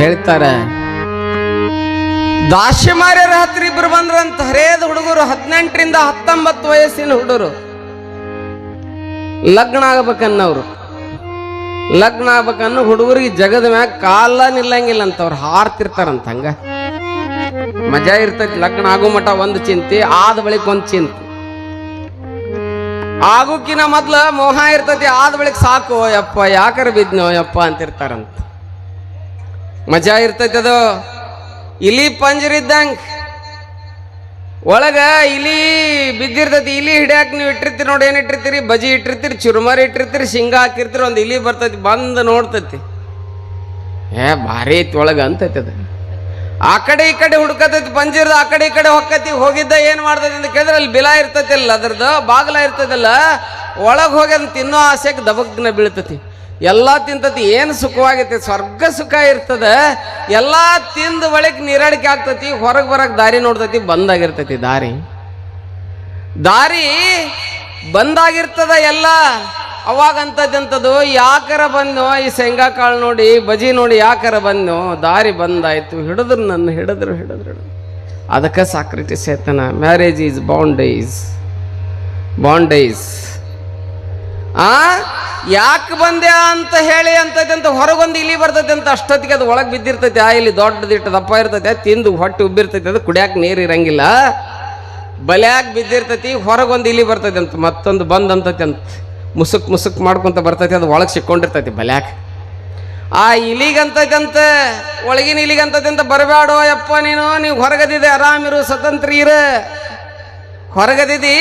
ಹೇಳ್ತಾರೆ. ದಾಶಿಮಾರ್ಯರ ಹತ್ರ ಇಬ್ರು ಬಂದ್ರಂತ ಹರೇದ ಹುಡುಗರು ಹದಿನೆಂಟರಿಂದ ಹತ್ತೊಂಬತ್ತು ವಯಸ್ಸಿನ ಹುಡುಗರು. ಲಗ್ನ ಆಗ್ಬೇಕನ್ನವ್ರು ಲಗ್ನ ಆಗ್ಬೇಕನ್ನೋ ಹುಡುಗರಿಗೆ ಜಗದ ಮ್ಯಾಗ ಕಾಲ ನಿಲ್ಲಂಗಿಲ್ಲ ಅಂತ ಅವ್ರು ಹಾರ್ತಿರ್ತಾರಂತ ಹಂಗ. ಮಜಾ ಇರ್ತೈತಿ, ಲಗ್ನ ಆಗೋ ಮಠ ಒಂದು ಚಿಂತೆ, ಆದ ಬಳಿಕ ಒಂದು ಚಿಂತೆ. ಆಗೋಕಿನ ಮೊದ್ಲ ಮೋಹ ಇರ್ತೈತಿ, ಆದ ಬಳಿಕ ಸಾಕು ಯಪ್ಪ ಯಾಕರ ಬಿದ್ನೋ ಯಪ್ಪ ಅಂತಿರ್ತಾರಂತ. ಮಜಾ ಇರ್ತೈತೆ ಅದು. ಇಲಿ ಪಂಜರಿದ್ದಂಗ. ಒಳಗ ಇಲಿ ಬಿದ್ದಿರ್ತೈತಿ, ಇಲಿ ಹಿಡಿಯಾಕ ನೀವು ಇಟ್ಟಿರ್ತೀರಿ ನೋಡಿ, ಏನು ಇಟ್ಟಿರ್ತೀರಿ? ಬಜಿ ಇಟ್ಟಿರ್ತೀರಿ, ಚುರುಮರಿ ಇಟ್ಟಿರ್ತೀರಿ, ಶೇಂಗಾ ಹಾಕಿರ್ತೀರಿ, ಒಂದು ಇಲಿ ಬರ್ತೈತಿ, ಬಂದು ನೋಡ್ತೈತಿ. ಏ, ಭಾರಿ ಐತಿ ಒಳಗ ಅಂತೈತಿ ಅದು. ಆ ಕಡೆ ಈ ಕಡೆ ಹುಡ್ಕತೈತಿ ಪಂಜಿರ್ದ, ಆ ಕಡೆ ಈ ಕಡೆ ಹೊಕ್ಕತಿ, ಹೋಗಿದ್ದ ಏನು ಮಾಡ್ತೈತಿ ಅಂತ ಕೇಳಿದ್ರೆ ಅಲ್ಲಿ ಬಿಲ ಇರ್ತೈತಿಲ್ಲ ಅದ್ರದ್ದು ಬಾಗ್ಲ ಇರ್ತೈತಲ್ಲ, ಒಳಗೆ ಹೋಗಿ ಅದನ್ನ ತಿನ್ನೋ ಆಸೆಗೆ ದಬಗ್ನ ಬೀಳ್ತತಿ. ಎಲ್ಲ ತಿಂತತಿ ಏನು ಸುಖವಾಗೈತಿ? ಸ್ವರ್ಗ ಸುಖ ಇರ್ತದ. ಎಲ್ಲ ತಿಂದ ಒಳಗೆ ನೀರಾಡಿಕೆ ಆಗ್ತತಿ, ಹೊರಗೆ ಬರಕ್ಕೆ ದಾರಿ ನೋಡ್ತತಿ, ಬಂದಾಗಿರ್ತತಿ ದಾರಿ. ದಾರಿ ಬಂದಾಗಿರ್ತದ ಎಲ್ಲ. ಅವಾಗ ಅಂತದಂಥದ್ದು ಯಾಕರ ಬಂದು ಈ ಶೇಂಗಾ ಕಾಳು ನೋಡಿ, ಬಜಿ ನೋಡಿ ಯಾಕರ ಬಂದು ದಾರಿ ಬಂದಾಯ್ತು, ಹಿಡಿದ್ರು ನನ್ನ, ಹಿಡಿದ್ರು ಹಿಡಿದ್ರು. ಅದಕ್ಕೆ ಸಾಕ್ರಿಟಿಸ್ ಸೇತನ ಮ್ಯಾರೇಜ್ ಈಸ್ ಬಾಂಡೇಜ್ ಬಾಂಡೇಜ್ ಆ? ಯಾಕೆ ಬಂದೆ ಅಂತ ಹೇಳಿ ಅಂತೈತೆ ಅಂತ ಹೊರಗೊಂದು ಇಲಿ ಬರ್ತೈತೆ ಅಂತ ಅಷ್ಟೊತ್ತಿಗೆ ಅದು ಒಳಗೆ ಬಿದ್ದಿರ್ತೈತೆ. ಆ ಇಲ್ಲಿ ದೊಡ್ಡದಿಟ್ಟು ದಪ್ಪ ಇರ್ತೈತೆ. ತಿಂದು ಹೊಟ್ಟೆ ಉಬ್ಬಿರ್ತೈತೆ. ಅದು ಕುಡಿಯಾಕ ನೀರು ಇರಂಗಿಲ್ಲ. ಬಲ್ಯಾಗ ಬಿದ್ದಿರ್ತೈತಿ, ಹೊರಗೊಂದು ಇಲಿ ಬರ್ತೈತೆ ಅಂತ ಮತ್ತೊಂದು ಬಂದ್ ಅಂತೈತೆ ಅಂತ ಮುಸುಕ್ ಮುಸುಕ್ ಮಾಡ್ಕೊಂತ ಬರ್ತೈತಿ. ಅದು ಒಳಗೆ ಸಿಕ್ಕೊಂಡಿರ್ತೈತಿ ಬಲ್ಯಾಕ್. ಆ ಇಲಿಗಂತೈತೆ ಅಂತ ಒಳಗಿನ ಇಲಿಗಂತೈತೆ ಅಂತ ಬರಬೇಡೋ ಯಪ್ಪ ನೀನು. ನೀವು ಹೊರಗದಿದೆ, ಆರಾಮಿರು ಸ್ವತಂತ್ರ ಇರ. ಹೊರಗದಿದಿ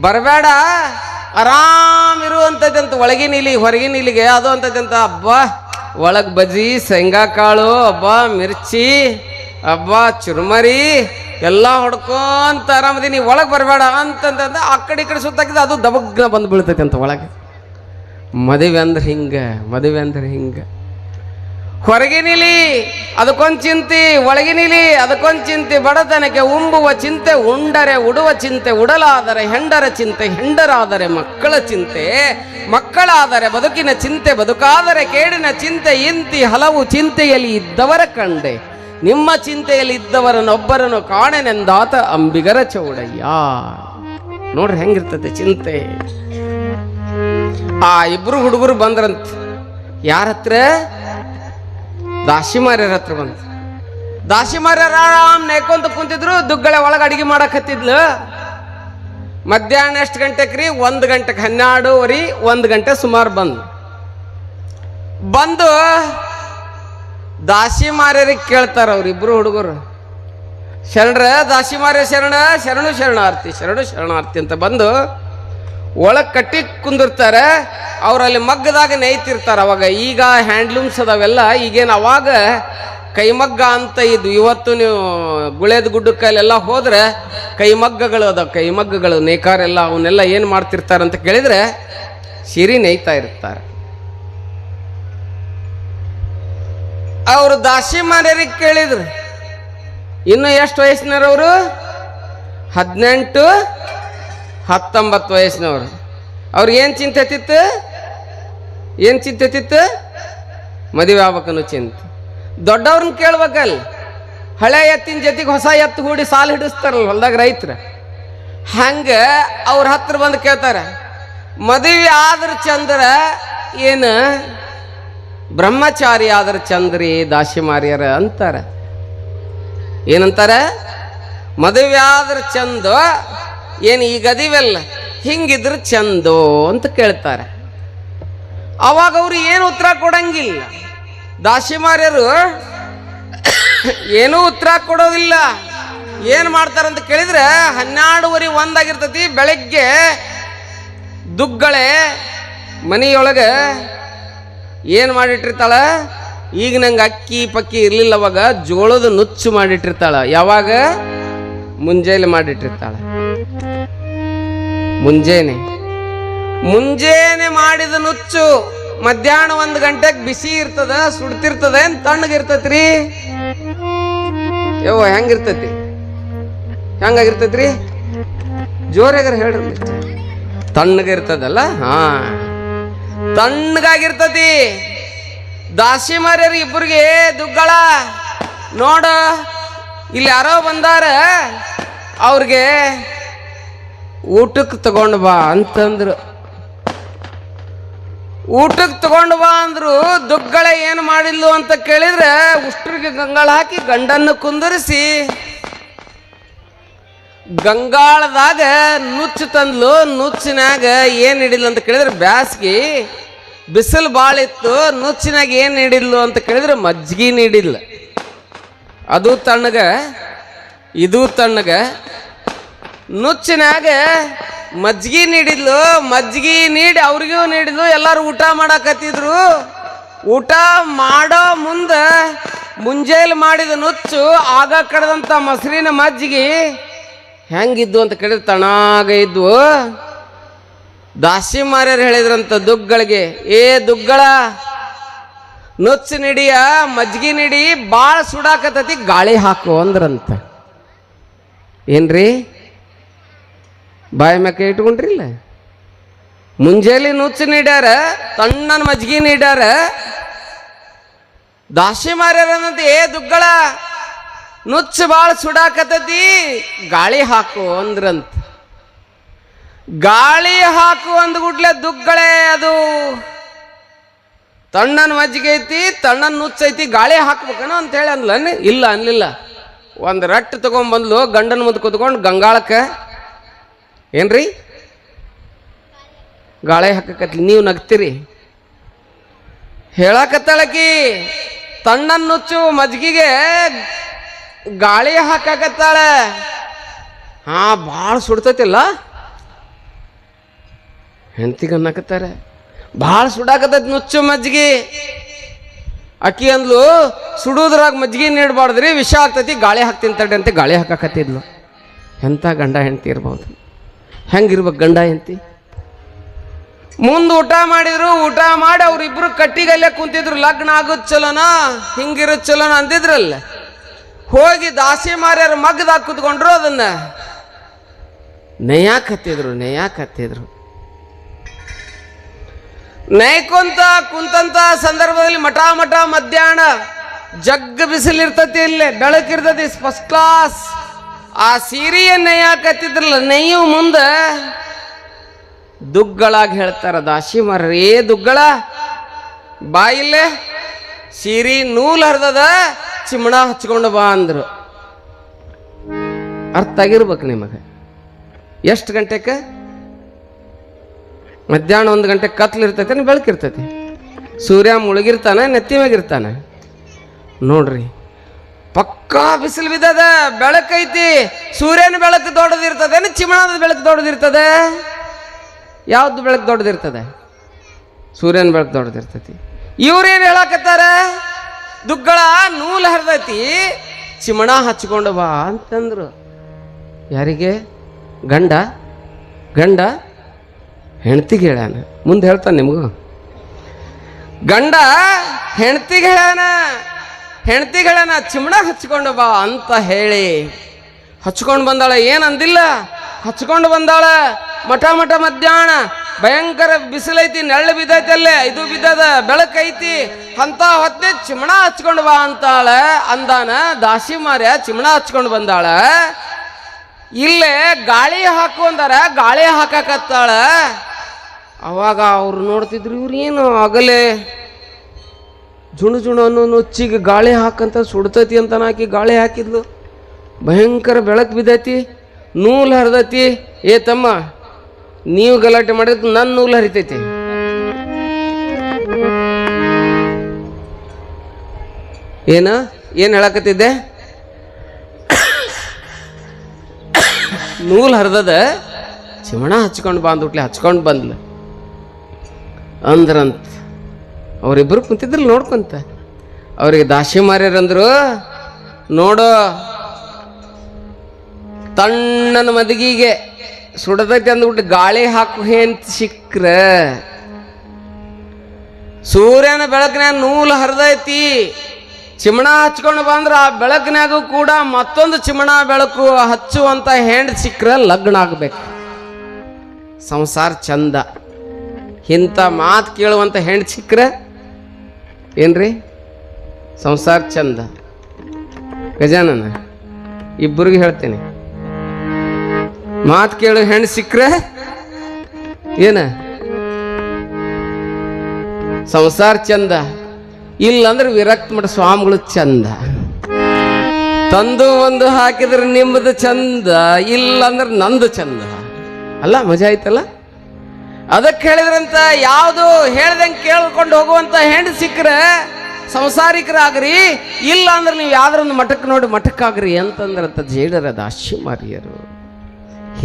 ಬರಬೇಡ ಆರಾಮಿರು ಅಂತದಂತ ಒಳಗಿನ ಇಲಿ ಹೊರಗಿನ ಇಲಿಗೆ ಅದು ಅಂತದ್ದಂತ ಹಬ್ಬ ಒಳಗೆ ಬಜ್ಜಿ, ಶೇಂಗಾ ಕಾಳು ಹಬ್ಬ ಮಿರ್ಚಿ ಹಬ್ಬ ಚುರುಮರಿ, ಎಲ್ಲ ಹೊಡ್ಕೊಂತ ಆರಾಮದೀನಿ ಒಳಗೆ ಬರಬೇಡ ಅಂತಂದ ಆ ಕಡೆ ಈ ಕಡೆ ಸುತ್ತಾಕಿದ ಅದು ದಬಗ್ನ ಬಂದು ಬೀಳ್ತೈತೆ ಅಂತ ಒಳಗೆ. ಮದುವೆ ಅಂದ್ರೆ ಹಿಂಗ, ಮದುವೆ ಅಂದ್ರೆ ಹಿಂಗ. ಹೊರಗಿನಿಲಿ ಅದಕ್ಕೊಂದು ಚಿಂತೆ ಒಳಗಿನಿಲಿ ಅದಕ್ಕೊಂದು ಚಿಂತೆ, ಬಡತನಕ್ಕೆ ಉಂಬುವ ಚಿಂತೆ, ಉಂಡರೆ ಉಡುವ ಚಿಂತೆ, ಉಡಲಾದರೆ ಹೆಂಡರ ಚಿಂತೆ, ಹೆಂಡರಾದರೆ ಮಕ್ಕಳ ಚಿಂತೆ, ಮಕ್ಕಳಾದರೆ ಬದುಕಿನ ಚಿಂತೆ, ಬದುಕಾದರೆ ಕೇಡಿನ ಚಿಂತೆ, ಇಂತಿ ಹಲವು ಚಿಂತೆಯಲ್ಲಿ ಇದ್ದವರ ಕಂಡೆ. ನಿಮ್ಮ ಚಿಂತೆಯಲ್ಲಿ ಇದ್ದವರನ್ನೊಬ್ಬರನ್ನು ಕಾಣೆನೆಂದಾತ ಅಂಬಿಗರ ಚೌಡಯ್ಯ. ನೋಡ್ರಿ ಹೆಂಗಿರ್ತದೆ ಚಿಂತೆ. ಆ ಇಬ್ರು ಹುಡುಗರು ಬಂದ್ರಂತ. ಯಾರ ಹತ್ರ ದಾಸಿಮಾರ್ಯರ ಹತ್ರ ಬಂತು ದಾಸಿಮಾರ್ಯರ ಆರಾಮ್ ನೆಕ್ಕೊಂತ ಕುಂತಿದ್ರು, ದುಗ್ಗಳೆ ಒಳಗೆ ಅಡಿಗೆ ಮಾಡಕತ್ತಿದ್ಲು ಮಧ್ಯಾಹ್ನ ಎಷ್ಟು ಗಂಟೆಗೆ ರೀ? ಒಂದು ಗಂಟೆಗೆ ಹನ್ನೆರಡೂವರೆ, ಒಂದು ಗಂಟೆ ಸುಮಾರು ಬಂದು. ಬಂದು ದಾಸಿ ಮಾರ್ಯರಿಗೆ ಕೇಳ್ತಾರ ಅವ್ರಿಬ್ರು ಹುಡುಗರು. ಶರಣರ ದಾಸಿ ಮಾರ್ಯ ಶರಣ, ಶರಣು ಶರಣಾರ್ಥಿ ಶರಣು ಶರಣಾರ್ಥಿ ಅಂತ ಬಂದು ಒಳಗೆ ಕಟ್ಟಿ ಕುಂದಿರ್ತಾರೆ, ಅವರಲ್ಲಿ ಮಗ್ಗದಾಗ ನೇಯ್ತಿರ್ತಾರೆ. ಅವಾಗ ಈಗ ಹ್ಯಾಂಡ್ಲೂಮ್ಸ್ ಅದಾವೆಲ್ಲ, ಈಗೇನು ಅವಾಗ ಕೈಮಗ್ಗ ಅಂತ ಇದು ಇವತ್ತು ನೀವು ಗುಳೇದ ಗುಡ್ಡಕ್ಕಲ್ಲೆಲ್ಲ ಹೋದ್ರೆ ಕೈಮಗ್ಗಗಳು ಅದ ಕೈಮಗ್ಗಗಳು, ನೇಕಾರೆಲ್ಲ ಅವನ್ನೆಲ್ಲ ಏನು ಮಾಡ್ತಿರ್ತಾರೆ ಅಂತ ಕೇಳಿದ್ರೆ ಸಿರಿ ನೇಯ್ತಾ ಇರ್ತಾರೆ. ಅವರು ದಾಸಿ ಮಾರ್ಯರಿಗೆ ಕೇಳಿದ್ರು. ಇನ್ನು ಎಷ್ಟು ವಯಸ್ಸಿನವರು ಹದಿನೆಂಟು ಹತ್ತೊಂಬತ್ತು ವಯಸ್ಸಿನವರು. ಏನು ಚಿಂತೆ ಹತ್ತಿತ್ತು ಏನು ಚಿಂತೆ ಹತ್ತಿತ್ತು ಮದುವೆ ಆಗ್ಬೇಕನ್ನು ಚಿಂತೆ. ದೊಡ್ಡವ್ರನ್ನ ಕೇಳ್ಬೇಕಲ್ಲ. ಹಳೆ ಎತ್ತಿನ ಜೊತೆಗೆ ಹೊಸ ಎತ್ತು ಹೂಡಿ ಸಾಲು ಹಿಡಿಸ್ತಾರಲ್ಲ ಹೊಲ್ದಾಗ ರೈತರು. ಹಂಗೆ ಅವ್ರ ಹತ್ರ ಬಂದು ಕೇಳ್ತಾರೆ, ಮದುವೆ ಆದ್ರೆ ಚಂದ್ರ ಏನು? ಬ್ರಹ್ಮಚಾರಿ ಆದ್ರೆ ಚಂದ್ರಿ ದಾಸಿಮಾರ್ಯರ ಅಂತಾರೆ. ಏನಂತಾರೆ? ಮದುವೆ ಆದ್ರೆ ಚಂದ ಏನು ಈಗ ಅದಿವೆಲ್ಲ ಹಿಂಗಿದ್ರೆ ಚಂದೋ ಅಂತ ಕೇಳ್ತಾರೆ. ಅವಾಗ ಅವರು ಏನು ಉತ್ತರ ಕೊಡಂಗಿಲ್ಲ. ದಾಸಿಮಾರ್ಯರು ಏನೂ ಉತ್ತರ ಕೊಡೋದಿಲ್ಲ. ಏನು ಮಾಡ್ತಾರಂತ ಕೇಳಿದ್ರೆ ಹನ್ನೆರಡುವರೆ ಒಂದಾಗಿರ್ತತಿ, ಬೆಳಗ್ಗೆ ದುಗ್ಗಳೆ ಮನೆಯೊಳಗೆ ಏನು ಮಾಡಿಟ್ಟಿರ್ತಾಳ? ಈಗ ನಂಗೆ ಅಕ್ಕಿ ಪಕ್ಕಿ ಇರಲಿಲ್ಲ ಅವಾಗ ಜೋಳದ ನುಚ್ಚು ಮಾಡಿಟ್ಟಿರ್ತಾಳ. ಯಾವಾಗ? ಮುಂಜಾನೆ ಮಾಡಿಟ್ಟಿರ್ತಾಳೆ. ಮುಂಜಾನೆ. ಮುಂಜಾನೆ ಮಾಡಿದ ನುಚ್ಚು ಮಧ್ಯಾಹ್ನ ಒಂದು ಗಂಟೆಗೆ ಬಿಸಿ ಇರ್ತದ, ಸುಡ್ತಿರ್ತದ, ಏನ್ ತಣ್ಣಗಿರ್ತೈತ್ರಿ ಯವ್ವ, ಹೆಂಗಿರ್ತೈತಿ? ಹೆಂಗಾಗಿರ್ತೈತ್ರಿ? ಜೋರಾಗ್ರ ಹೇಳ್ರಿ ತಣ್ಣಗಿರ್ತದಲ್ಲ ಹಾ. ತಣ್ಣಗಾಗಿರ್ತತಿ. ದಾಸಿ ಮಾರ್ಯಾರ ಇಬ್ಬರಿಗೆ ದುಗ್ಗಳ, ನೋಡ. ಇಲ್ಲಿ ಯಾರೋ ಬಂದಾರ, ಅವ್ರಿಗೆ ಊಟಕ್ಕೆ ತಗೊಂಡು ಬಾ ಅಂತಂದ್ರು. ಊಟಕ್ಕೆ ತಗೊಂಡು ಬಾ ಅಂದ್ರು, ದುಗ್ಗಳ ಏನು ಮಾಡಿದ್ಲು ಅಂತ ಕೇಳಿದ್ರೆ ಉಷ್ಟ್ರಿಗೆ ಗಂಗಾಳ ಹಾಕಿ ಗಂಡನ್ನು ಕುಂದರಿಸಿ ಗಂಗಾಳದಾಗ ನುಚ್ಚು ತಂದ್ಲು, ನುಚ್ಚಿನಾಗ ಏನು ಹಿಡಿಲ್ಲ ಅಂತ ಕೇಳಿದ್ರೆ ಬ್ಯಾಸ್ಗಿ, ಬಿಸಿಲು ಭಾಳ ಇತ್ತು ನುಚ್ಚಿನಾಗ ಏನು ಹಿಡಿದ್ಲು ಅಂತ ಕೇಳಿದ್ರೆ ಮಜ್ಜಿಗೆ ನೀಡಿಲ್ಲ ಅದು ತಣ್ಣಗ, ಇದು ತಣ್ಣಗ. ನುಚ್ಚಿನಾಗ ಮಜ್ಜಿಗೆ ನೀಡಿದ್ಲು ಮಜ್ಜಿಗೆ ನೀಡಿ ಅವ್ರಿಗೂ ನೀಡಿದ್ಲು, ಎಲ್ಲರೂ ಊಟ ಮಾಡಕತ್ತಿದ್ರು. ಊಟ ಮಾಡೋ ಮುಂದ ಮುಂಜಾನೆ ಮಾಡಿದ ನುಚ್ಚು, ಆಗ ಕಡದಂಥ ಮೊಸರಿನ ಮಜ್ಜಿಗೆ ಹೆಂಗಿದ್ವು ಅಂತ ಕೇಳಿದ್ರೆ ತಣಾಗ ಇದ್ವು. ದಾಸಿ ಮಾರ್ಯರು ಹೇಳಿದ್ರಂತ ದುಗ್ಗಳಿಗೆ, ಏ ದುಗ್ಗಳ ನುಚ್ಚು ನಿಡಿಯ ಮಜ್ಜಿಗೆ ನಿಡಿ ಭಾಳ ಸುಡಾಕತತಿ ಗಾಳಿ ಹಾಕು ಅಂದ್ರಂತ. ಏನ್ರಿ? ಬಾಯಿ ಮ್ಯಾಕ ಇಟ್ಕೊಂಡ್ರಿಲ್ಲ? ಮುಂಜಾನೆ ನುಚ್ಚು ನೀಡ್ಯಾರ, ತಣ್ಣನ ಮಜ್ಗಿ ನೀಡ್ಯಾರ. ದಾಸಿ ಮಾರ್ಯಾರಂತ ಏ ದುಗ್ಗಳ, ನುಚ್ಚು ಭಾಳ ಸುಡಾಕತತಿ ಗಾಳಿ ಹಾಕು ಅಂದ್ರಂತ. ಗಾಳಿ ಹಾಕು ಅಂದ್ಗುಡ್ಲೆ ದುಗ್ಗಳೇ, ಅದು ತಣ್ಣನ ಮಜ್ಜಿಗೆ ಐತಿ, ತಣ್ಣನ ನುಚ್ಚೈತಿ ಗಾಳಿ ಹಾಕ್ಬೇಕನ ಅಂತ ಹೇಳಿ ಅಂದ್ಲನ್ ಇಲ್ಲ ಅನ್ಲಿಲ್ಲ. ಒಂದು ರಟ್ಟು ತಗೊಂಬಂದ್ಲು ಗಂಡನ ಮುಂದೆ ಕುತ್ಕೊಂಡು ಗಂಗಾಳಕ್ಕೆ. ಏನ್ರಿ? ಗಾಳಿ ಹಾಕಕತ್ಲಿ, ನೀವು ನಗ್ತೀರಿ. ಹೇಳಕತ್ತಳಕಿ, ತಣ್ಣನ ನುಚ್ಚು ಮಜ್ಜಿಗೆ ಗಾಳಿ ಹಾಕಕತ್ತಾಳ. ಹಾ, ಭಾಳ ಸುಡ್ತೈತಿಲ್ಲ? ಹೆಂಡತಿಗೆ ಅನ್ನಕತ್ತಾರೆ? ಭಾಳ ಸುಡಾಕತೈತಿ ನುಚ್ಚು ಮಜ್ಜಿಗೆ. ಅಕ್ಕಿ ಅಂದ್ಲು, ಸುಡೋದ್ರಾಗ ಮಜ್ಜಿಗೆ ನೀಡಬಾರ್ದ್ರಿ, ವಿಷ ಆಗ್ತೈತಿ, ಗಾಳಿ ಹಾಕ್ತೀನಿ ತಡ್ರಿ ಅಂತ, ಗಾಳಿ ಹಾಕಾಕತ್ತಿದ್ಲು. ಎಂಥ ಗಂಡ ಹೆಂಡತಿ ಇರ್ಬೋದು. ಹೆಂಗಿರ್ಬೇಕು ಗಂಡ ಹೆಂಡತಿ? ಮುಂದೆ ಊಟ ಮಾಡಿದ್ರು, ಊಟ ಮಾಡಿ ಅವ್ರಿಬ್ರು ಕಟ್ಟಿಗಲ್ಲೇ ಕುಂತಿದ್ರು, ಲಗ್ನ ಆಗೋದ್ ಚಲೋನ, ಹಿಂಗಿರೋದು ಚಲೋನ ಅಂದಿದ್ರಲ್ಲ. ಹೋಗಿ ದಾಸಿ ಮಾರ್ಯಾರ ಮಗ್ದಾಗ ಕುತ್ಕೊಂಡ್ರು ಅದನ್ನ. ನೇಯಾಕತ್ತಿದ್ರು ನೇಯಾಕತ್ತಿದ್ರು ನೈಕೊಂತ ಕುಂತಂತ ಸಂದರ್ಭದಲ್ಲಿ ಮಠ ಮಠ ಮಧ್ಯಾಹ್ನ ಜಗ್ಗ ಬಿಸಿಲಿರ್ತತಿ ಇಲ್ಲಿ, ಬೆಳಕಿರ್ತತಿ ಫಸ್ಟ್ ಕ್ಲಾಸ್ ಆ ಸೀರೆಯ ನೇಯಾಕತ್ತಿದ್ರಲ್ಲ ನೆಯ್ಯು ಮುಂದೆ ದುಗ್ಗಳಾಗಿ ಹೇಳ್ತಾರ ದಾಸಿ ಮರ್ರೇ ದುಗ್ಗಳ, ಬಾ ಇಲ್ಲೇ, ಸೀರಿ ನೂಲ್ ಹರಿದದ ಚಿಮಣ ಹಚ್ಕೊಂಡು ಬಾ ಅಂದ್ರು. ಅರ್ಥ ಆಗಿರ್ಬೇಕು ನಿಮಗೆ. ಎಷ್ಟು ಗಂಟೆಗೆ ಮಧ್ಯಾಹ್ನ ಒಂದು ಗಂಟೆ ಕತ್ಲಿರ್ತೈತೆ ಬೆಳಕಿರ್ತೈತಿ ಸೂರ್ಯ ಮುಳುಗಿರ್ತಾನೆ, ನೆತ್ತಿ ಮ್ಯಾಗಿರ್ತಾನೆ ನೋಡ್ರಿ, ಪಕ್ಕಾ ಬಿಸಿಲು ಬಿದ್ದದ ಬೆಳಕೈತಿ ಸೂರ್ಯನ ಬೆಳಕು ದೊಡ್ಡದಿರ್ತದೆ ಚಿಮಣದ ಬೆಳಕು ದೊಡ್ಡದಿರ್ತದೆ. ಯಾವ್ದು ಬೆಳಕು ದೊಡ್ಡದಿರ್ತದೆ? ಸೂರ್ಯನ ಬೆಳಕು ದೊಡ್ಡದಿರ್ತೈತಿ. ಇವ್ರೇನು ಹೇಳಕತ್ತಾರ? ದುಗ್ಗಳ ನೂಲು ಹರಿದೈತಿ, ಚಿಮಣ ಹಚ್ಕೊಂಡು ಬಾ ಅಂತಂದ್ರು. ಯಾರಿಗೆ? ಗಂಡ? ಗಂಡ? ಹೆಣ್ತಿಗೆ ಹೇಳ್ಯಾನ. ಮುಂದೆ ಹೇಳ್ತಾನೆ ನಿಮಗೂ. ಗಂಡ ಹೆಣ್ತಿಗೆ ಹೇಳ್ಯಾನ. ಹೆಣ್ತಿಗೆ ಹೇಳ್ಯಾನ ಚಿಮಣ ಹಚ್ಕೊಂಡು ಬಾ ಅಂತ ಹೇಳಿ ಹಚ್ಕೊಂಡು ಬಂದಾಳ. ಏನಂದಿಲ್ಲ? ಹಚ್ಕೊಂಡು ಬಂದಾಳ. ಮಠ ಮಠ ಮಧ್ಯಾಹ್ನ. ಭಯಂಕರ ಬಿಸಿಲೈತಿ ನೆಳ್ಳು ಬಿದ್ದೈತಿ ಅಲ್ಲೇ. ಇದು ಬಿದ್ದದ ಬೆಳಕೈತಿ ಅಂತ ಹೊತ್ತೆ ಚಿಮಣ ಹಚ್ಕೊಂಡು ಬಾ ಅಂತಾಳ ಅಂದಾನ ದಾಸಿ ಮಾರ್ಯ ಚಿಮಣ ಹಚ್ಕೊಂಡು ಬಂದಾಳ. ಇಲ್ಲೇ ಗಾಳಿ ಹಾಕು ಅಂದಾರ. ಗಾಳಿ ಹಾಕಾಕತ್ತಾಳ. ಅವಾಗ ಅವ್ರು ನೋಡ್ತಿದ್ರು ಇವ್ರು ಏನು ಆಗಲೇ ಜುಣು ಜುಣನ್ನು ನುಚ್ಚಿಗೆ ಗಾಳಿ ಹಾಕಂತ ಸುಡ್ತೈತಿ ಅಂತ ಹಾಕಿ ಗಾಳಿ ಹಾಕಿದ್ಲು. ಭಯಂಕರ ಬೆಳಕು ಬಿದ್ದೈತಿ, ನೂಲು ಹರಿದೈತಿ. ಏ ತಮ್ಮ, ನೀವು ಗಲಾಟೆ ಮಾಡಿದ ನನ್ನ ನೂಲು ಹರಿತೈತಿ. ಏನ, ಏನು ಹೇಳಕತ್ತಿದ್ದೆ? ನೂಲು ಹರಿದದ, ಚಿಮಣ ಹಚ್ಕೊಂಡು ಬಂದ್ಬಿಟ್ಲೆ, ಹಚ್ಕೊಂಡು ಬಂದ್ಲು. ಅಂದ್ರಂತ. ಅವರಿಬ್ಬರು ಕುಂತಿದ್ರಲ್ಲಿ ನೋಡ್ಕೊಂತ. ಅವರಿಗೆ ದಾಸಿ ಮಾರ್ಯಾರಂದ್ರು ನೋಡೋ, ತಣ್ಣನ ಮದಗಿಗೆ ಸುಡದೈತಿ ಅಂದ್ಬಿಟ್ಟು ಗಾಳಿ ಹಾಕು ಅಂತ ಸಿಕ್ಕ್ರ. ಸೂರ್ಯನ ಬೆಳಕಿನ್ಯಾಗ ನೂಲು ಹರಿದೈತಿ. ಚಿಮಣ ಹಚ್ಕೊಂಡು ಬಂದ್ರ ಆ ಬೆಳಕಿನಾಗೂ ಕೂಡ ಮತ್ತೊಂದು ಚಿಮಣ ಬೆಳಕು ಹಚ್ಚುವಂತ ಹೆಂಡ್ ಸಿಕ್ಕ್ರ ಲಗ್ನ ಆಗ್ಬೇಕು. ಸಂಸಾರ ಚಂದ. ಇಂಥ ಮಾತು ಕೇಳುವಂಥ ಹೆಣ್ಣು ಸಿಕ್ಕರೆ ಏನ್ರಿ? ಸಂಸಾರ ಚಂದ. ಗಜಾನನ, ಇಬ್ಬರಿಗೂ ಹೇಳ್ತೇನೆ. ಮಾತು ಕೇಳು ಹೆಣ್ಣು ಸಿಕ್ಕರೆ ಏನ? ಸಂಸಾರ ಚಂದ. ಇಲ್ಲಂದ್ರೆ ವಿರಕ್ತ ಮಠ ಸ್ವಾಮಿಗಳು ಚಂದ. ತಂದು ಒಂದು ಹಾಕಿದ್ರೆ ನಿಮ್ಮದು ಚಂದ, ಇಲ್ಲಂದ್ರೆ ನಂದು ಚಂದ. ಅಲ್ಲ, ಮಜಾ ಆಯ್ತಲ್ಲ? ಅದಕ್ಕೆ ಹೇಳಿದ್ರಂತ, ಯಾವುದು ಹೇಳ್ದಂಗೆ ಕೇಳ್ಕೊಂಡು ಹೋಗುವಂತ ಹೆಣ್ಣು ಸಿಕ್ಕರೆ ಸಂಸಾರಿಕರಾಗ್ರಿ, ಇಲ್ಲ ಅಂದ್ರೆ ನೀವು ಯಾವ್ದೊಂದು ಮಠಕ್ಕೆ ನೋಡಿ ಮಠಕ್ಕಾಗ್ರಿ ಅಂತಂದ್ರಂತ ಜೇಡರ ದಾಶಿಮಾರಿಯರು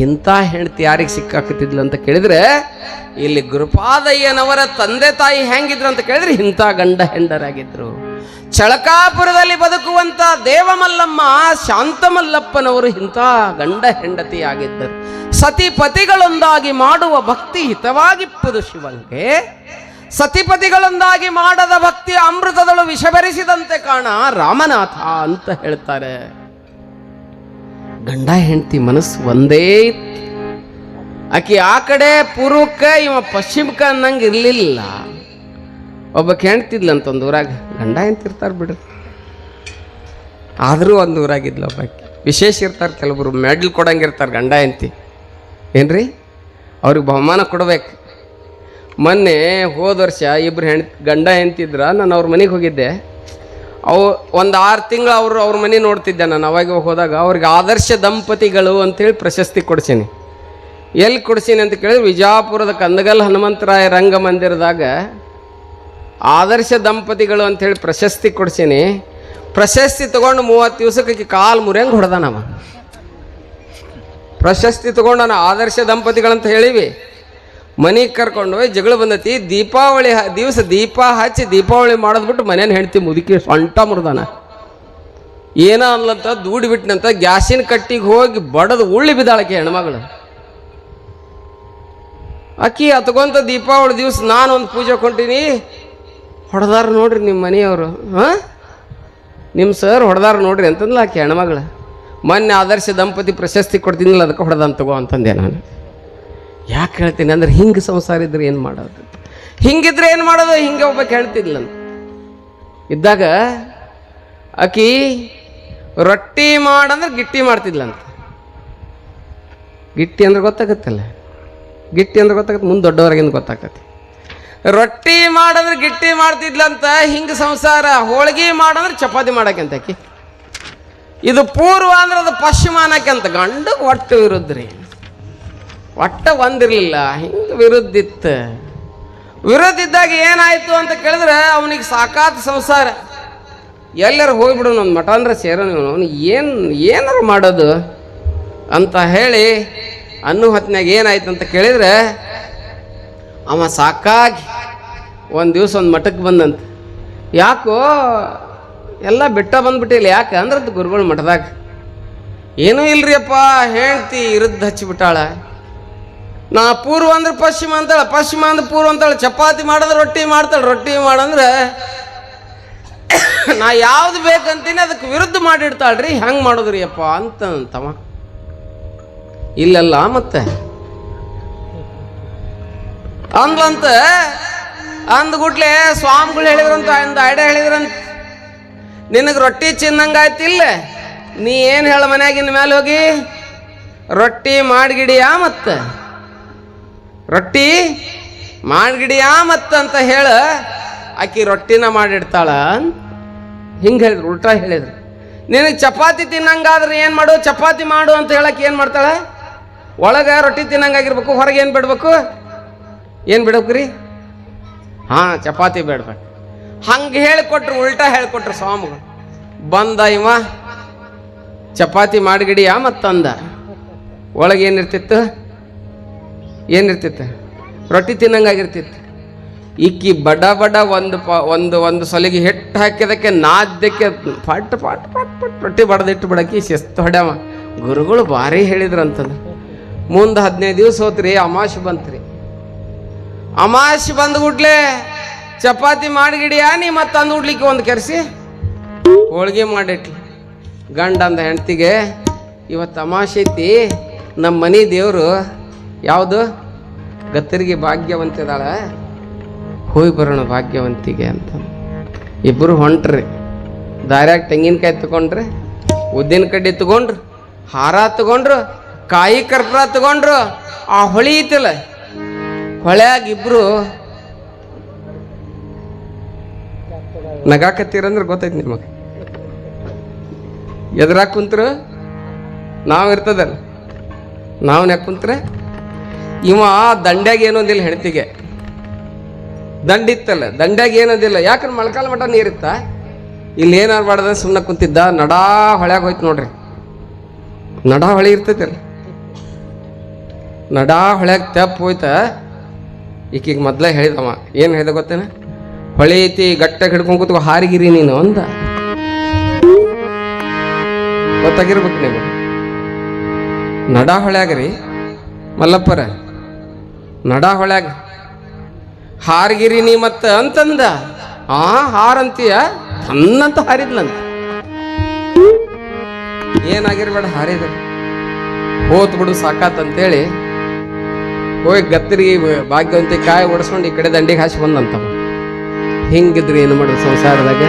ಇಂಥ ಹೆಂಡತಿ ಯಾರಿಗೆ ಸಿಕ್ಕಾಕತ್ತಿದ್ಲು ಅಂತ ಕೇಳಿದ್ರೆ, ಇಲ್ಲಿ ಗುರುಪಾದಯ್ಯನವರ ತಂದೆ ತಾಯಿ ಹೆಂಗಿದ್ರು ಅಂತ ಕೇಳಿದ್ರೆ ಇಂಥ ಗಂಡ ಹೆಂಡರಾಗಿದ್ರು. ಚಳಕಾಪುರದಲ್ಲಿ ಬದುಕುವಂತ ದೇವಮಲ್ಲಮ್ಮ, ಶಾಂತಮಲ್ಲಪ್ಪನವರು ಇಂಥ ಗಂಡ ಹೆಂಡತಿ ಆಗಿದ್ದರು ಸತಿಪತಿಗಳೊಂದಾಗಿ ಮಾಡುವ ಭಕ್ತಿ ಹಿತವಾಗಿಪ್ಪದು ಶಿವನಿಗೆ. ಸತಿಪತಿಗಳೊಂದಾಗಿ ಮಾಡದ ಭಕ್ತಿ ಅಮೃತದಳು ವಿಷಭರಿಸಿದಂತೆ ಕಾಣ ರಾಮನಾಥ ಅಂತ ಹೇಳ್ತಾರೆ. ಗಂಡ, ಹೆಂಡತಿ ಮನಸ್ಸು ಒಂದೇ. ಆಕಿ ಆ ಕಡೆ ಪೂರ್ವಕ್ಕೆ ಇವ ಪಶ್ಚಿಮಕ್ಕೆ ಅನ್ನಂಗೆ ಇರಲಿಲ್ಲ. ಒಬ್ಬ ಹೆಣ್ತಿದ್ಲಂತ ಒಂದು ಊರಾಗ. ಗಂಡ ಹೆಂಡ್ತಿರ್ತಾರೆ ಬಿಡ್ರಿ. ಆದರೂ ಒಂದು ಊರಾಗಿದ್ಲು ಒಬ್ಬ ವಿಶೇಷ ಇರ್ತಾರೆ ಕೆಲವರು, ಮೆಡ್ಲ್ ಕೊಡಂಗಿರ್ತಾರೆ ಗಂಡ, ಹೆಂಡ್ತಿ. ಏನ್ರಿ? ಅವ್ರಿಗೆ ಬಹುಮಾನ ಕೊಡ್ಬೇಕು. ಮೊನ್ನೆ ಹೋದ ವರ್ಷ ಇಬ್ಬರು ಹೆಣ್, ಗಂಡ ಹೆಂಡ್ತಿದ್ರ ನಾನು ಅವ್ರ ಮನೆಗೆ ಹೋಗಿದ್ದೆ. ಅವು ಒಂದು ಆರು ತಿಂಗಳು ಅವರು, ಅವ್ರ ಮನೆ ನೋಡ್ತಿದ್ದೆ ನಾನು, ಅವಾಗ ಹೋದಾಗ. ಅವ್ರಿಗೆ ಆದರ್ಶ ದಂಪತಿಗಳು ಅಂತೇಳಿ ಪ್ರಶಸ್ತಿ ಕೊಡ್ಸೀನಿ. ಎಲ್ಲಿ ಕೊಡ್ಸೀನಿ ಅಂತ ಕೇಳಿದ್ರೆ ವಿಜಾಪುರದ ಕಂದಗಲ್ ಹನುಮಂತರಾಯ ರಂಗಮಂದಿರದಾಗ ಆದರ್ಶ ದಂಪತಿಗಳು ಅಂಥೇಳಿ ಪ್ರಶಸ್ತಿ ಕೊಡ್ಸೀನಿ. ಪ್ರಶಸ್ತಿ ತಗೊಂಡು ಮೂವತ್ತು ದಿವಸಕ್ಕೆ ಕಾಲು ಮುರಿಯಂಗೆ ಹೊಡೆದಾನವ ಪ್ರಶಸ್ತಿ ತಗೊಂಡನ ಆದರ್ಶ ದಂಪತಿಗಳಂತ ಹೇಳಿವಿ. ಮನೆಗೆ ಕರ್ಕೊಂಡು ಹೋಗಿ ಜಗಳ ಬಂದತಿ. ದೀಪಾವಳಿ ದಿವಸ ದೀಪ ಹಚ್ಚಿ ದೀಪಾವಳಿ ಮಾಡೋದ್ಬಿಟ್ಟು ಮನೇನ ಹೆಂಡ್ತಿ ಮುದುಕಿ ಸೊಂಟ ಮುರ್ದಾನ. ಏನ ಅನ್ಲಂತ ದೂಡಿ ಬಿಟ್ನಂತ ಗ್ಯಾಸಿನ ಕಟ್ಟಿಗೆ ಹೋಗಿ ಬಡದು ಉಳ್ಳಿ ಬಿದ್ದಾಳಕ್ಕೆ ಹೆಣ್ಮಗಳು. ಅಕ್ಕಿ ಹತ್ಕೊಂತ ದೀಪಾವಳಿ ದಿವಸ ನಾನು ಒಂದು ಪೂಜೆ ಕೊಂಟೀನಿ. ಹೊಡೆದಾರ ನೋಡ್ರಿ ನಿಮ್ಮ ಮನೆಯವರು, ಹಾಂ? ನಿಮ್ಮ ಸರ್ ಹೊಡೆದಾರ ನೋಡ್ರಿ ಅಂತಂದ್ಲ ಆಕೆ ಹೆಣ್ಮಗಳು. ಮೊನ್ನೆ ಆದರ್ಶ ದಂಪತಿ ಪ್ರಶಸ್ತಿ ಕೊಡ್ತೀನಿಲ್ಲ ಅದಕ್ಕೆ ಹೊಡೆದಂತ ತಗೋ ಅಂತಂದೆ ನಾನು. ಯಾಕೆ ಹೇಳ್ತೀನಿ ಅಂದ್ರೆ, ಹಿಂಗೆ ಸಂಸಾರ ಇದ್ರೆ ಏನು ಮಾಡೋದು? ಹಿಂಗಿದ್ರೆ ಏನು ಮಾಡೋದು? ಹಿಂಗೆ ಒಬ್ಬ ಹೇಳ್ತಿದ್ಲಂತ ಇದ್ದಾಗ ಆಕಿ ರೊಟ್ಟಿ ಮಾಡಂದ್ರೆ ಗಿಟ್ಟಿ ಮಾಡ್ತಿದ್ಲಂತ. ಗಿಟ್ಟಿ ಅಂದ್ರೆ ಗೊತ್ತಾಗತ್ತಲ್ಲ? ಗಿಟ್ಟಿ ಅಂದ್ರೆ ಗೊತ್ತಾಗತ್ತೆ, ಮುಂದೆ ದೊಡ್ಡವರಾಗಿಂದ ಗೊತ್ತಾಗತ್ತೆ. ರೊಟ್ಟಿ ಮಾಡಂದ್ರೆ ಗಿಟ್ಟಿ ಮಾಡ್ತಿದ್ಲಂತ, ಹಿಂಗೆ ಸಂಸಾರ. ಹೋಳಿಗೆ ಮಾಡಂದ್ರೆ ಚಪಾತಿ ಮಾಡಕ್ಕಂತ ಆಕಿ. ಇದು ಪೂರ್ವ ಅಂದ್ರೆ ಅದು ಪಶ್ಚಿಮ ಅನ್ನಕ್ಕಂತ ಗಂಡು ಒಟ್ಟು ವಿರುದ್ಧ ರೀ ಒಟ್ಟ ಒಂದಿರಲಿಲ್ಲ ಹಿಂಗೆ ವಿರುದ್ಧ ಇತ್ತು ವಿರುದ್ಧ ಇದ್ದಾಗ ಏನಾಯ್ತು ಅಂತ ಕೇಳಿದ್ರೆ ಅವನಿಗೆ ಸಾಕಾತ್ ಸಂಸಾರ. ಎಲ್ಲರೂ ಹೋಗ್ಬಿಡು ಒಂದು ಮಠ ಅಂದ್ರೆ ಸೇರೋ ಅವನು ಏನು, ಏನಾರು ಮಾಡೋದು ಅಂತ ಹೇಳಿ ಅನ್ನು ಹೊತ್ತಿನಾಗ ಏನಾಯ್ತು ಅಂತ ಕೇಳಿದ್ರೆ ಅವ ಸಾಕಾಗಿ ಒಂದು ದಿವಸ ಒಂದು ಮಠಕ್ಕೆ ಬಂದಂತ. ಯಾಕೋ ಎಲ್ಲ ಬಿಟ್ಟ ಬಂದ್ಬಿಟ್ಟಿಲ್ಲ. ಯಾಕೆ? ಅಂದ್ರೆ ಅದು ಗುರುಗಳ ಮಠದಾಗ. ಏನೂ ಇಲ್ರಿಯಪ್ಪ ಹೇಳ್ತಿ ಇರುದ್ದು ಹಚ್ಚಿಬಿಟ್ಟಾಳ. ನಾ ಪೂರ್ವ ಅಂದ್ರೆ ಪಶ್ಚಿಮ ಅಂತಾಳೆ, ಪಶ್ಚಿಮ ಅಂದ್ರೆ ಪೂರ್ವ ಅಂತಾಳೆ. ಚಪಾತಿ ಮಾಡಿದ್ರೆ ರೊಟ್ಟಿ ಮಾಡ್ತಾಳೆ. ರೊಟ್ಟಿ ಮಾಡಂದ್ರೆ ನಾ ಯಾವ್ದು ಬೇಕಂತೀನಿ ಅದಕ್ಕೆ ವಿರುದ್ಧ ಮಾಡಿಡ್ತಾಳ್ರಿ. ಹೆಂಗೆ ಮಾಡೋದ್ರಿ ಅಪ್ಪ ಅಂತ ಇಲ್ಲಲ್ಲ ಮತ್ತೆ? ಅಂದ್ಲಂತ ಅಂದ್ಗುಟ್ಲೆ ಸ್ವಾಮಿಗಳು ಹೇಳಿದ್ರಂತ ಅಂದ ಐಡ ಹೇಳಿದ್ರಂತ. ನಿನಗೆ ರೊಟ್ಟಿ ಚಿನ್ನಂಗಾಯ್ತಿಲ್ಲ ನೀ ಏನು ಹೇಳ ಮನ್ಯಾಗಿನ ಮೇಲೆ ಹೋಗಿ? ರೊಟ್ಟಿ ಮಾಡ್ಗಿಡಿಯಾ ಮತ್ತೆ? ರೊಟ್ಟಿ ಮಾಡ್ಗಿಡಿಯಾ ಮತ್ತ ಅಂತ ಹೇಳ ಆಕಿ ರೊಟ್ಟಿನ ಮಾಡಿಡ್ತಾಳ ಹಿಂಗೆ ಹೇಳಿದ್ರು, ಉಲ್ಟಾ ಹೇಳಿದ್ರು. ನಿನಗೆ ಚಪಾತಿ ತಿನ್ನಂಗಾದ್ರೆ ಏನು ಮಾಡು? ಚಪಾತಿ ಮಾಡು ಅಂತ ಹೇಳಕ್ಕೆ ಏನು ಮಾಡ್ತಾಳೆ? ಒಳಗೆ ರೊಟ್ಟಿ ತಿನ್ನಂಗಾಗಿರ್ಬೇಕು ಹೊರಗೆ ಏನು ಬಿಡ್ಬೇಕು? ಏನು ಬಿಡಬೇಕು ರೀ ಹಾಂ, ಚಪಾತಿ ಬೇಡ್ಬೇಕು. ಹಂಗೆ ಹೇಳ್ಕೊಟ್ರು, ಉಲ್ಟಾ ಹೇಳ್ಕೊಟ್ರು ಸ್ವಾಮಿಗಳು. ಬಂದ ಇವ, ಚಪಾತಿ ಮಾಡಿಗಿಡಿಯ ಮತ್ತಂದ. ಒಳಗೆ ಏನಿರ್ತಿತ್ತು? ಏನಿರ್ತಿತ್ತು? ರೊಟ್ಟಿ ತಿನ್ನಂಗಾಗಿರ್ತಿತ್ತು. ಇಕ್ಕಿ ಬಡ ಬಡ ಒಂದು ಪ, ಒಂದು ಒಂದು ಸಲಿಗೆ ಹಿಟ್ಟು ಹಾಕಿದಕ್ಕೆ ನಾದ್ಯಕ್ಕೆ ಪಟ್ ಪಟ್ ಪಟ್ ಪಟ್ ರೊಟ್ಟಿ ಬಡ್ದಿಟ್ಟು ಬಿಡಕ್ಕೆ ಶಿಸ್ತು ಹೊಡ್ಯಾವ. ಗುರುಗಳು ಭಾರಿ ಹೇಳಿದ್ರಂತಂದು. ಮುಂದೆ ಹದಿನೈದು ದಿವಸ ಹೋತ್ರಿ, ಅಮಾಶೆ ಬಂತ್ರಿ. ಅಮಾಶೆ ಬಂದ್ಬಿಟ್ಲೆ ಚಪಾತಿ ಮಾಡಿಗಿಡಿಯಾ? ನೀ ಮತ್ತೆ ತಂದು ಉಡ್ಲಿಕ್ಕೆ ಒಂದು ಕೆರೆಸಿ? ಹೋಳಿಗೆ ಮಾಡಿಟ್ಲಿ. ಗಂಡ ಅಂದ ಹೆಂಡ್ತಿಗೆ ಇವತ್ತು ತಮಾಷೆ ಐತಿ. ನಮ್ಮ ಮನೆ ದೇವರು ಯಾವುದು? ಗತ್ತರಿಗೆ ಭಾಗ್ಯವಂತಿದಾಳ ಹೋಗಿ ಬರೋಣ ಭಾಗ್ಯವಂತಿಗೆ ಅಂತ. ಇಬ್ಬರು ಹೊಂಟ್ರಿ. ದಾರ್ಯಾಗ ತೆಂಗಿನಕಾಯಿ ತಗೊಂಡ್ರಿ, ಉದ್ದಿನ ಕಡ್ಡಿ ತಗೊಂಡ್ರು, ಹಾರ ತಗೊಂಡ್ರು, ಕಾಯಿ ಕರ್ಪೂರ ತಗೊಂಡ್ರು, ಆ ಹೊಳಿ ಐತಿಲ್ಲ. ಹೊಳ್ಯಾಗ ಇಬ್ರು ನಗಾಕತ್ತೀರಂದ್ರೆ ಗೊತ್ತೈತಿ ನಿಮಗೆ. ಎದುರಾಗ ಕುಂತ್ರ? ನಾವು ಇರ್ತದಲ್ಲ. ನಾವು ಯಾಕೆ ಕುಂತ್ರೆ? ಇವ ದಂಡ್ಯಾಗ ಏನೊಂದಿಲ್ಲ ಹೆಣ್ತಿಗೆ ದಂಡಿತ್ತಲ್ಲ ದಂಡ್ಯಾಗ ಏನೊಂದಿಲ್ಲ. ಯಾಕಂದ್ರೆ ಮಳೆಕಾಲ ಮಠ ನೀರಿತ್ತ? ಇಲ್ಲಿ ಮಾಡದ ಸುಮ್ಮನೆ ಕುಂತಿದ್ದ? ನಡಾ ಹೊಳ್ಯಾಗ ಹೋಯ್ತು ನೋಡ್ರಿ. ನಡಾ ಹೊಳೆ ಇರ್ತೈತಲ್ಲ. ನಡಾ ಹೊಳ್ಯಾಗ ತೆಪ್ಪ ಹೋಯ್ತ. ಈಕೀಗ ಮೊದ್ಲೇ ಹೇಳಿದವ ಏನು ಹೇಳಿದ ಗೊತ್ತೇನ? ಹೊಳೆ ಐತಿ ಗಟ್ಟಾಗಿ ಹಿಡ್ಕೊಂಡು ಕೂತ್ಕೊ, ಹಾರಿಗಿರಿ ನೀನು ಅಂದ. ಗೊತ್ತಾಗಿರ್ಬೇಕು ನೀವು ನಡ ಹೊಳ್ಯಾಗ್ರಿ, ಮಲ್ಲಪ್ಪರ. ನಡ ಹೊಳ್ಯಾಗ. ಹಾರಿಗಿರಿ ನೀ ಮತ್ತ ಅಂತಂದ. ಆ, ಹಾರಂತೀಯ? ತನ್ನಂತ ಹಾರಿದ್ಲಂತ ಏನಾಗಿರ್ಬೇಡ ಹಾರಿದ ಹೋತ್ ಬಿಡು ಸಾಕಾತ್ ಅಂತೇಳಿ ಹೋಗಿ ಗತ್ತರಿಗೆ ಭಾಗ್ಯವಂತಿ ಕಾಯಿ ಓಡಿಸ್ಕೊಂಡು ಈ ಕಡೆ ದಂಡಿಗೆ ಹಾಸಿ ಬಂದಂತವ. ಹಿಂಗಿದ್ರಿ ಏನು ಮಾಡೋದು ಸಂಸಾರದಾಗ?